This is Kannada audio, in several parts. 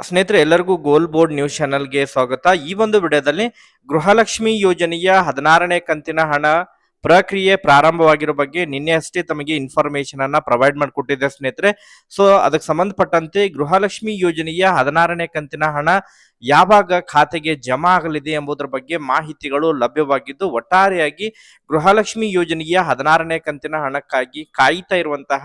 ಸ್ನೇಹಿತರೆ, ಎಲ್ಲರಿಗೂ ಗೋಲ್ ಬೋರ್ಡ್ ನ್ಯೂಸ್ ಚಾನೆಲ್ಗೆ ಸ್ವಾಗತ. ಈ ಒಂದು ವಿಡಿಯೋದಲ್ಲಿ ಗೃಹಲಕ್ಷ್ಮಿ ಯೋಜನೆಯ ಹದಿನಾರನೇ ಕಂತಿನ ಹಣ ಪ್ರಕ್ರಿಯೆ ಪ್ರಾರಂಭವಾಗಿರೋ ಬಗ್ಗೆ ನಿನ್ನೆ ಅಷ್ಟೇ ತಮಗೆ ಇನ್ಫಾರ್ಮೇಶನ್ ಅನ್ನ ಪ್ರೊವೈಡ್ ಮಾಡಿಕೊಟ್ಟಿದೆ ಸ್ನೇಹಿತರೆ. ಸೊ ಅದಕ್ಕೆ ಸಂಬಂಧಪಟ್ಟಂತೆ ಗೃಹಲಕ್ಷ್ಮಿ ಯೋಜನೆಯ ಹದಿನಾರನೇ ಕಂತಿನ ಹಣ ಯಾವಾಗ ಖಾತೆಗೆ ಜಮಾ ಆಗಲಿದೆ ಎಂಬುದರ ಬಗ್ಗೆ ಮಾಹಿತಿಗಳು ಲಭ್ಯವಾಗಿದ್ದು, ಒಟ್ಟಾರೆಯಾಗಿ ಗೃಹಲಕ್ಷ್ಮಿ ಯೋಜನೆಯ ಹದಿನಾರನೇ ಕಂತಿನ ಹಣಕ್ಕಾಗಿ ಕಾಯ್ತಾ ಇರುವಂತಹ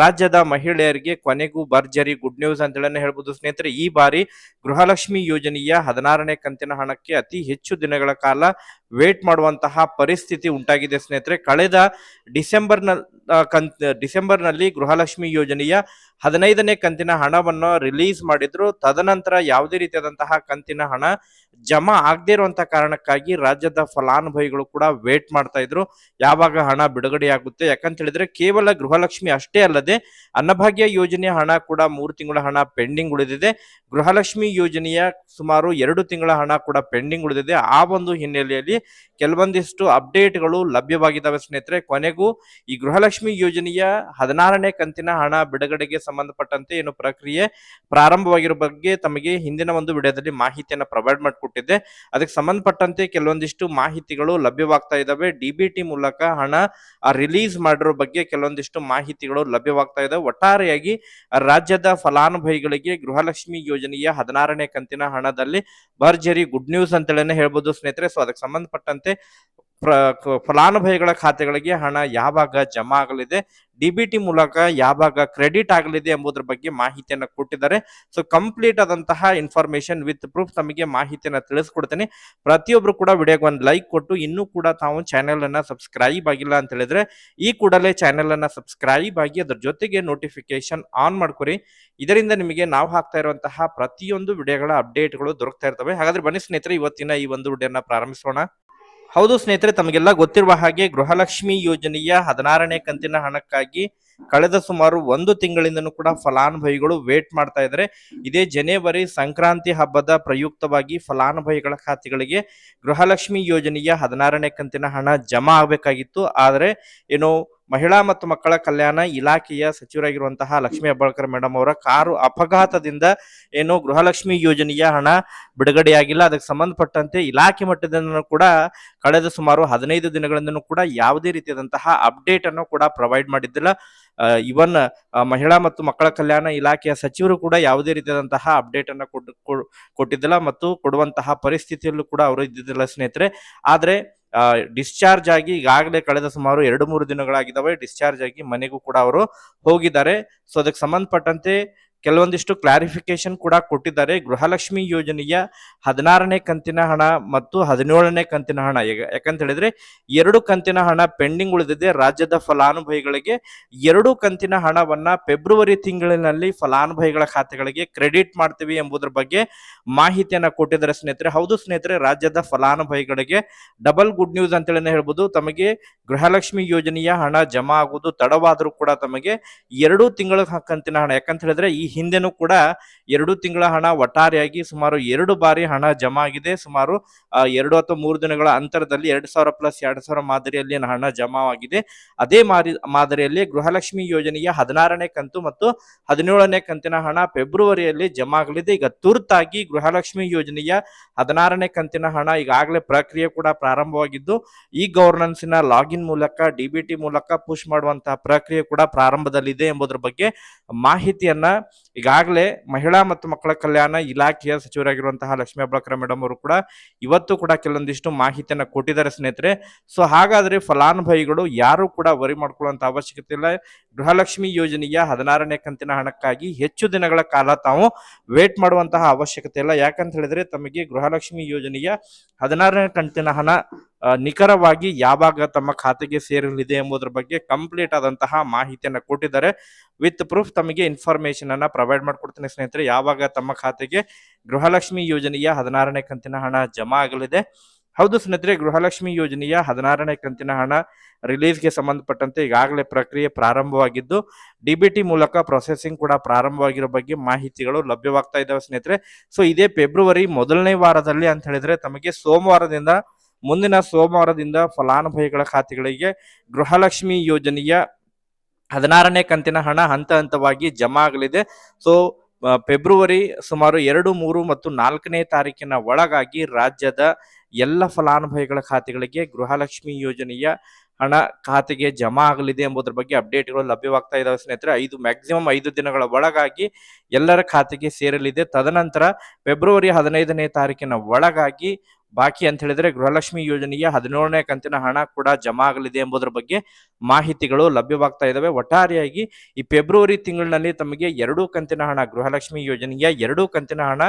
ರಾಜ್ಯದ ಮಹಿಳೆಯರಿಗೆ ಕೊನೆಗೂ ಭರ್ಜರಿ ಗುಡ್ ನ್ಯೂಸ್ ಅಂತೇಳಿ ಹೇಳ್ಬೋದು ಸ್ನೇಹಿತರೆ. ಈ ಬಾರಿ ಗೃಹಲಕ್ಷ್ಮಿ ಯೋಜನೆಯ ಹದಿನಾರನೇ ಕಂತಿನ ಹಣಕ್ಕೆ ಅತಿ ಹೆಚ್ಚು ದಿನಗಳ ಕಾಲ ವೇಟ್ ಮಾಡುವಂತಹ ಪರಿಸ್ಥಿತಿ ಉಂಟಾಗಿದೆ ಸ್ನೇಹಿತರೆ. ಕಳೆದ ಡಿಸೆಂಬರ್ನ ಕಂತ್, ಡಿಸೆಂಬರ್ನಲ್ಲಿ ಗೃಹಲಕ್ಷ್ಮಿ ಯೋಜನೆಯ ಹದಿನೈದನೇ ಕಂತಿನ ಹಣವನ್ನು ರಿಲೀಸ್ ಮಾಡಿದ್ರು. ತದನಂತರ ಯಾವುದೇ ರೀತಿಯಾದಂತಹ ಕಂತಿನ ಹಣ ಜಮಾ ಆಗದೇ ಇರುವಂತಹ ಕಾರಣಕ್ಕಾಗಿ ರಾಜ್ಯದ ಫಲಾನುಭವಿಗಳು ಕೂಡ ವೇಟ್ ಮಾಡ್ತಾ ಇದ್ರು. ಯಾವಾಗ ಹಣ ಬಿಡುಗಡೆಯಾಗುತ್ತೆ ಯಾಕಂತ ಹೇಳಿದ್ರೆ ಕೇವಲ ಗೃಹಲಕ್ಷ್ಮಿ ಅಷ್ಟೇ ಅಲ್ಲದೆ ಅನ್ನಭಾಗ್ಯ ಯೋಜನೆಯ ಹಣ ಕೂಡ ಮೂರು ತಿಂಗಳ ಹಣ ಪೆಂಡಿಂಗ್ ಉಳಿದಿದೆ. ಗೃಹಲಕ್ಷ್ಮಿ ಯೋಜನೆಯ ಸುಮಾರು ಎರಡು ತಿಂಗಳ ಹಣ ಕೂಡ ಪೆಂಡಿಂಗ್ ಉಳಿದಿದೆ. ಆ ಒಂದು ಹಿನ್ನೆಲೆಯಲ್ಲಿ ಕೆಲವೊಂದಿಷ್ಟು ಅಪ್ಡೇಟ್ಗಳು ಲಭ್ಯವಾಗಿದ್ದಾವೆ ಸ್ನೇಹಿತರೆ. ಕೊನೆಗೂ ಈ ಗೃಹಲಕ್ಷ್ಮಿ ಯೋಜನೆಯ ಹದಿನಾರನೇ ಕಂತಿನ ಹಣ ಬಿಡುಗಡೆಗೆ ಸಂಬಂಧಪಟ್ಟಂತೆ ಏನು ಪ್ರಕ್ರಿಯೆ ಪ್ರಾರಂಭವಾಗಿರೋ ಬಗ್ಗೆ ತಮಗೆ ಹಿಂದಿನ ಒಂದು ವಿಡಿಯೋದಲ್ಲಿ ಮಾಹಿತಿಯನ್ನು ಪ್ರೊವೈಡ್ ಮಾಡಿಕೊಟ್ಟಿದ್ದೆ. ಅದಕ್ಕೆ ಸಂಬಂಧಪಟ್ಟಂತೆ ಕೆಲವೊಂದಿಷ್ಟು ಮಾಹಿತಿಗಳು ಲಭ್ಯವಾಗ್ತಾ ಇದ್ದಾವೆ ಡಿ ಮೂಲಕ ಹಣ ರಿಲೀಸ್ ಮಾಡಿರೋ ಬಗ್ಗೆ ಕೆಲವೊಂದಿಷ್ಟು ಮಾಹಿತಿಗಳು ಲಭ್ಯವಾಗ್ತಾ ಇದ್ದಾವೆ ಒಟ್ಟಾರೆಯಾಗಿ ರಾಜ್ಯದ ಫಲಾನುಭವಿಗಳಿಗೆ ಗೃಹಲಕ್ಷ್ಮಿ ಯೋಜನೆಯ ಹದಿನಾರನೇ ಕಂತಿನ ಹಣದಲ್ಲಿ ಭರ್ಜರಿ ಗುಡ್ ನ್ಯೂಸ್ ಅಂತೇಳಿ ಹೇಳ್ಬೋದು ಸ್ನೇಹಿತರೆ. ಸೊ ಅದಕ್ಕೆ ಸಂಬಂಧಪಟ್ಟಂತೆ ಫಲಾನುಭವಿಗಳ ಖಾತೆಗಳಿಗೆ ಹಣ ಯಾವಾಗ ಜಮಾ ಆಗಲಿದೆ ಡಿಬಿಟಿ ಮೂಲಕ ಯಾವಾಗ ಕ್ರೆಡಿಟ್ ಆಗಲಿದೆ ಎಂಬುದರ ಬಗ್ಗೆ ಮಾಹಿತಿಯನ್ನು ಕೊಟ್ಟಿದ್ದಾರೆ. ಸೊ ಕಂಪ್ಲೀಟ್ ಆದಂತಹ ಇನ್ಫಾರ್ಮೇಶನ್ ವಿತ್ ಪ್ರೂಫ್ ತಮಗೆ ಮಾಹಿತಿಯನ್ನು ತಿಳಿಸ್ಕೊಡ್ತೇನೆ. ಪ್ರತಿಯೊಬ್ಬರು ಕೂಡ ವಿಡಿಯೋಗೆ ಒಂದು ಲೈಕ್ ಕೊಟ್ಟು, ಇನ್ನೂ ಕೂಡ ತಾವು ಚಾನೆಲ್ ಅನ್ನ ಸಬ್ಸ್ಕ್ರೈಬ್ ಆಗಿಲ್ಲ ಅಂತ ಹೇಳಿದ್ರೆ, ಈ ಕೂಡಲೇ ಚಾನೆಲ್ ಅನ್ನ ಸಬ್ಸ್ಕ್ರೈಬ್ ಆಗಿ ಅದ್ರ ಜೊತೆಗೆ ನೋಟಿಫಿಕೇಶನ್ ಆನ್ ಮಾಡ್ಕೊರಿ. ಇದರಿಂದ ನಿಮಗೆ ನಾವು ಹಾಕ್ತಾ ಇರುವಂತಹ ಪ್ರತಿಯೊಂದು ವಿಡಿಯೋಗಳ ಅಪ್ಡೇಟ್ಗಳು ದೊರಕ್ತಾ ಇರ್ತವೆ. ಹಾಗಾದ್ರೆ ಬನ್ನಿ ಸ್ನೇಹಿತರೆ, ಇವತ್ತಿನ ಈ ಒಂದು ವಿಡಿಯೋನ ಪ್ರಾರಂಭಿಸೋಣ. ಹೌದು ಸ್ನೇಹಿತರೆ, ತಮಗೆಲ್ಲ ಗೊತ್ತಿರುವ ಹಾಗೆ ಗೃಹಲಕ್ಷ್ಮಿ ಯೋಜನೆಯ ಹದಿನಾರನೇ ಕಂತಿನ ಹಣಕ್ಕಾಗಿ ಕಳೆದ ಸುಮಾರು ಒಂದು ತಿಂಗಳಿಂದನೂ ಕೂಡ ಫಲಾನುಭವಿಗಳು ವೇಟ್ ಮಾಡ್ತಾ ಇದ್ದಾರೆ. ಇದೇ ಜನವರಿ ಸಂಕ್ರಾಂತಿ ಹಬ್ಬದ ಪ್ರಯುಕ್ತವಾಗಿ ಫಲಾನುಭವಿಗಳ ಖಾತೆಗಳಿಗೆ ಗೃಹಲಕ್ಷ್ಮಿ ಯೋಜನೆಯ ಹದಿನಾರನೇ ಕಂತಿನ ಹಣ ಜಮಾ ಆಗಬೇಕಾಗಿತ್ತು. ಆದರೆ, ಏನು ಮಹಿಳಾ ಮತ್ತು ಮಕ್ಕಳ ಕಲ್ಯಾಣ ಇಲಾಖೆಯ ಸಚಿವರಾಗಿರುವಂತಹ ಲಕ್ಷ್ಮೀ ಹೆಬ್ಬಾಳ್ಕರ್ ಮೇಡಮ್ ಅವರ ಕಾರು ಅಪಘಾತದಿಂದ ಏನು ಗೃಹಲಕ್ಷ್ಮಿ ಯೋಜನೆಯ ಹಣ ಬಿಡುಗಡೆಯಾಗಿಲ್ಲ. ಅದಕ್ಕೆ ಸಂಬಂಧಪಟ್ಟಂತೆ ಇಲಾಖೆ ಮಟ್ಟದಿಂದ ಕೂಡ ಕಳೆದ ಸುಮಾರು ಹದಿನೈದು ದಿನಗಳಿಂದನೂ ಕೂಡ ಯಾವುದೇ ರೀತಿಯಾದಂತಹ ಅಪ್ಡೇಟ್ ಅನ್ನು ಕೂಡ ಪ್ರೊವೈಡ್ ಮಾಡಿದ್ದಿಲ್ಲ. ಇವನ್ ಮಹಿಳಾ ಮತ್ತು ಮಕ್ಕಳ ಕಲ್ಯಾಣ ಇಲಾಖೆಯ ಸಚಿವರು ಕೂಡ ಯಾವುದೇ ರೀತಿಯಾದಂತಹ ಅಪ್ಡೇಟ್ ಅನ್ನು ಕೊಟ್ಟಿದ್ದಿಲ್ಲ ಮತ್ತು ಕೊಡುವಂತಹ ಪರಿಸ್ಥಿತಿಯಲ್ಲೂ ಕೂಡ ಅವರು ಇದ್ದಿದ್ದಿಲ್ಲ ಸ್ನೇಹಿತರೆ. ಆದ್ರೆ ಡಿಸ್ಚಾರ್ಜ್ ಆಗಿ ಈಗಾಗಲೇ ಕಳೆದ ಸುಮಾರು ಎರಡು ಮೂರು ದಿನಗಳಾಗಿದ್ದಾವೆ. ಡಿಸ್ಚಾರ್ಜ್ ಆಗಿ ಮನೆಗೂ ಕೂಡ ಅವರು ಹೋಗಿದ್ದಾರೆ. ಸೊ ಅದಕ್ಕೆ ಸಂಬಂಧಪಟ್ಟಂತೆ ಕೆಲವೊಂದಿಷ್ಟು ಕ್ಲಾರಿಫಿಕೇಶನ್ ಕೂಡ ಕೊಟ್ಟಿದ್ದಾರೆ. ಗೃಹಲಕ್ಷ್ಮಿ ಯೋಜನೆಯ ಹದಿನಾರನೇ ಕಂತಿನ ಹಣ ಮತ್ತು ಹದಿನೇಳನೇ ಕಂತಿನ ಹಣ. ಈಗ- ಯಾಕಂತ ಹೇಳಿದ್ರೆ ಎರಡು ಕಂತಿನ ಹಣ ಪೆಂಡಿಂಗ್ ಉಳಿದಿದೆ. ರಾಜ್ಯದ ಫಲಾನುಭವಿಗಳಿಗೆ ಎರಡು ಕಂತಿನ ಹಣವನ್ನ ಫೆಬ್ರವರಿ ತಿಂಗಳಿನಲ್ಲಿ ಫಲಾನುಭವಿಗಳ ಖಾತೆಗಳಿಗೆ ಕ್ರೆಡಿಟ್ ಮಾಡ್ತೀವಿ ಎಂಬುದರ ಬಗ್ಗೆ ಮಾಹಿತಿಯನ್ನ ಕೊಟ್ಟಿದ್ದಾರೆ ಸ್ನೇಹಿತರೆ. ಹೌದು ಸ್ನೇಹಿತರೆ, ರಾಜ್ಯದ ಫಲಾನುಭವಿಗಳಿಗೆ ಡಬಲ್ ಗುಡ್ ನ್ಯೂಸ್ ಅಂತೇಳಿ ಹೇಳ್ಬೋದು. ತಮಗೆ ಗೃಹಲಕ್ಷ್ಮಿ ಯೋಜನೆಯ ಹಣ ಜಮಾ ಆಗುವುದು ತಡವಾದರೂ ಕೂಡ ತಮಗೆ ಎರಡು ತಿಂಗಳ ಕಂತಿನ ಹಣ. ಯಾಕಂತ ಹೇಳಿದ್ರೆ ಈ ಹಿಂದೆನೂ ಕೂಡ ಎರಡು ತಿಂಗಳ ಹಣ ಒಟ್ಟಾರೆಯಾಗಿ ಸುಮಾರು ಎರಡು ಬಾರಿ ಹಣ ಜಮಾ ಆಗಿದೆ. ಸುಮಾರು ಎರಡು ಅಥವಾ ಮೂರು ದಿನಗಳ ಅಂತರದಲ್ಲಿ ಎರಡು ಸಾವಿರ ಪ್ಲಸ್ ಎರಡು ಸಾವಿರ ಮಾದರಿಯಲ್ಲಿ ಹಣ ಜಮಾ ಆಗಿದೆ ಅದೇ ಮಾರಿ, ಮಾದರಿಯಲ್ಲಿ ಗೃಹಲಕ್ಷ್ಮಿ ಯೋಜನೆಯ ಹದಿನಾರನೇ ಕಂತು ಮತ್ತು ಹದಿನೇಳನೇ ಕಂತಿನ ಹಣ ಫೆಬ್ರವರಿಯಲ್ಲಿ ಜಮಾ ಆಗಲಿದೆ ಈಗ ತುರ್ತಾಗಿ ಗೃಹಲಕ್ಷ್ಮಿ ಯೋಜನೆಯ ಹದಿನಾರನೇ ಕಂತಿನ ಹಣ ಈಗಾಗಲೇ ಪ್ರಕ್ರಿಯೆ ಕೂಡ ಪ್ರಾರಂಭವಾಗಿದ್ದು, ಈ ಗವರ್ನೆನ್ಸಿನ ಲಾಗಿನ್ ಮೂಲಕ, ಡಿ ಬಿ ಟಿ ಮೂಲಕ ಪುಷ್ ಮಾಡುವಂತಹ ಪ್ರಕ್ರಿಯೆ ಕೂಡ ಪ್ರಾರಂಭದಲ್ಲಿದೆ ಎಂಬುದರ ಬಗ್ಗೆ ಮಾಹಿತಿಯನ್ನ ಈಗಾಗಲೇ ಮಹಿಳಾ ಮತ್ತು ಮಕ್ಕಳ ಕಲ್ಯಾಣ ಇಲಾಖೆಯ ಸಚಿವರಾಗಿರುವಂತಹ ಲಕ್ಷ್ಮೀ ಹೆಬ್ಬಾಳ್ಕರ್ ಮೇಡಮ್ ಅವರು ಕೂಡ ಇವತ್ತು ಕೂಡ ಕೆಲವೊಂದಿಷ್ಟು ಮಾಹಿತಿಯನ್ನು ಕೊಟ್ಟಿದ್ದಾರೆ ಸ್ನೇಹಿತರೆ. ಸೊ ಹಾಗಾದ್ರೆ ಫಲಾನುಭವಿಗಳು ಯಾರು ಕೂಡ ವರಿ ಮಾಡ್ಕೊಳ್ಳುವಂತ ಅವಶ್ಯಕತೆ ಇಲ್ಲ. ಗೃಹಲಕ್ಷ್ಮಿ ಯೋಜನೆಯ ಹದಿನಾರನೇ ಕಂತಿನ ಹಣಕ್ಕಾಗಿ ಹೆಚ್ಚು ದಿನಗಳ ಕಾಲ ತಾವು ವೇಟ್ ಮಾಡುವಂತಹ ಅವಶ್ಯಕತೆ ಇಲ್ಲ. ಯಾಕಂತ ಹೇಳಿದ್ರೆ ತಮಗೆ ಗೃಹಲಕ್ಷ್ಮಿ ಯೋಜನೆಯ ಹದಿನಾರನೇ ಕಂತಿನ ಹಣ ನಿಖರವಾಗಿ ಯಾವಾಗ ತಮ್ಮ ಖಾತೆಗೆ ಸೇರಲಿದೆ ಎಂಬುದರ ಬಗ್ಗೆ ಕಂಪ್ಲೀಟ್ ಆದಂತಹ ಮಾಹಿತಿಯನ್ನು ಕೊಟ್ಟಿದ್ದಾರೆ. ವಿತ್ ಪ್ರೂಫ್ ತಮಗೆ ಇನ್ಫಾರ್ಮೇಶನ್ ಅನ್ನ ಪ್ರೊವೈಡ್ ಮಾಡಿಕೊಡ್ತೇನೆ ಸ್ನೇಹಿತರೆ, ಯಾವಾಗ ತಮ್ಮ ಖಾತೆಗೆ ಗೃಹಲಕ್ಷ್ಮಿ ಯೋಜನೆಯ ಹದಿನಾರನೇ ಕಂತಿನ ಹಣ ಜಮಾ ಆಗಲಿದೆ. ಹೌದು ಸ್ನೇಹಿತರೆ, ಗೃಹಲಕ್ಷ್ಮಿ ಯೋಜನೆಯ ಹದಿನಾರನೇ ಕಂತಿನ ಹಣ ರಿಲೀಸ್ಗೆ ಸಂಬಂಧಪಟ್ಟಂತೆ ಈಗಾಗಲೇ ಪ್ರಕ್ರಿಯೆ ಪ್ರಾರಂಭವಾಗಿದ್ದು ಡಿ ಬಿ ಟಿ ಮೂಲಕ ಪ್ರೊಸೆಸಿಂಗ್ ಕೂಡ ಪ್ರಾರಂಭವಾಗಿರೋ ಬಗ್ಗೆ ಮಾಹಿತಿಗಳು ಲಭ್ಯವಾಗ್ತಾ ಇದ್ದಾವೆ ಸ್ನೇಹಿತರೆ. ಸೊ ಇದೇ ಫೆಬ್ರವರಿ ಮೊದಲನೇ ವಾರದಲ್ಲಿ ಅಂತ ಹೇಳಿದ್ರೆ ತಮಗೆ ಸೋಮವಾರದಿಂದ ಮುಂದಿನ ಸೋಮವಾರದಿಂದ ಫಲಾನುಭವಿಗಳ ಖಾತೆಗಳಿಗೆ ಗೃಹಲಕ್ಷ್ಮಿ ಯೋಜನೆಯ ಹದಿನಾರನೇ ಕಂತಿನ ಹಣ ಹಂತ ಹಂತವಾಗಿ ಜಮಾ ಆಗಲಿದೆ. ಸೊ ಫೆಬ್ರವರಿ ಸುಮಾರು ಎರಡು, ಮೂರು ಮತ್ತು ನಾಲ್ಕನೇ ತಾರೀಕಿನ ಒಳಗಾಗಿ ರಾಜ್ಯದ ಎಲ್ಲ ಫಲಾನುಭವಿಗಳ ಖಾತೆಗಳಿಗೆ ಗೃಹಲಕ್ಷ್ಮಿ ಯೋಜನೆಯ ಹಣ ಖಾತೆಗೆ ಜಮಾ ಆಗಲಿದೆ ಎಂಬುದರ ಬಗ್ಗೆ ಅಪ್ಡೇಟ್ಗಳು ಲಭ್ಯವಾಗ್ತಾ ಇದ್ದಾವೆ ಸ್ನೇಹಿತರೆ. ಐದು ಮ್ಯಾಕ್ಸಿಮಮ್ ಐದು ದಿನಗಳ ಒಳಗಾಗಿ ಎಲ್ಲರ ಖಾತೆಗೆ ಸೇರಲಿದೆ. ತದನಂತರ ಫೆಬ್ರವರಿ ಹದಿನೈದನೇ ತಾರೀಕಿನ ಒಳಗಾಗಿ ಬಾಕಿ ಅಂತ ಹೇಳಿದ್ರೆ ಗೃಹಲಕ್ಷ್ಮಿ ಯೋಜನೆಯ ಹದಿನೇಳನೇ ಕಂತಿನ ಹಣ ಕೂಡ ಜಮಾ ಆಗಲಿದೆ ಎಂಬುದರ ಬಗ್ಗೆ ಮಾಹಿತಿಗಳು ಲಭ್ಯವಾಗ್ತಾ ಇದಾವೆ. ಒಟ್ಟಾರೆಯಾಗಿ ಈ ಫೆಬ್ರವರಿ ತಿಂಗಳಿನಲ್ಲಿ ತಮಗೆ ಎರಡೂ ಕಂತಿನ ಹಣ, ಗೃಹಲಕ್ಷ್ಮಿ ಯೋಜನೆಯ ಎರಡೂ ಕಂತಿನ ಹಣ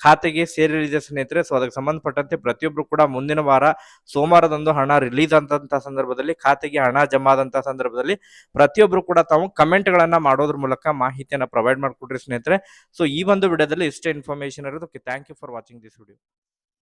ಖಾತೆಗೆ ಸೇರಲಿದೆ ಸ್ನೇಹಿತರೆ. ಸೊ ಅದಕ್ಕೆ ಸಂಬಂಧಪಟ್ಟಂತೆ ಪ್ರತಿಯೊಬ್ಬರು ಕೂಡ ಮುಂದಿನ ವಾರ ಸೋಮವಾರದಂದು ಹಣ ರಿಲೀಸ್ ಆದಂತಹ ಸಂದರ್ಭದಲ್ಲಿ, ಖಾತೆಗೆ ಹಣ ಜಮಾ ಆದಂತಹ ಸಂದರ್ಭದಲ್ಲಿ ಪ್ರತಿಯೊಬ್ಬರು ಕೂಡ ತಾವು ಕಮೆಂಟ್ ಗಳನ್ನ ಮಾಡೋದ್ರ ಮೂಲಕ ಮಾಹಿತಿಯನ್ನ ಪ್ರೊವೈಡ್ ಮಾಡಿಕೊಡ್ರಿ ಸ್ನೇಹಿತರೆ. ಸೊ ಈ ಒಂದು ವಿಡಿಯೋದಲ್ಲಿ ಇಷ್ಟೇ ಇನ್ಫಾರ್ಮೇಶನ್ ಇರೋದು. Thank you for watching this video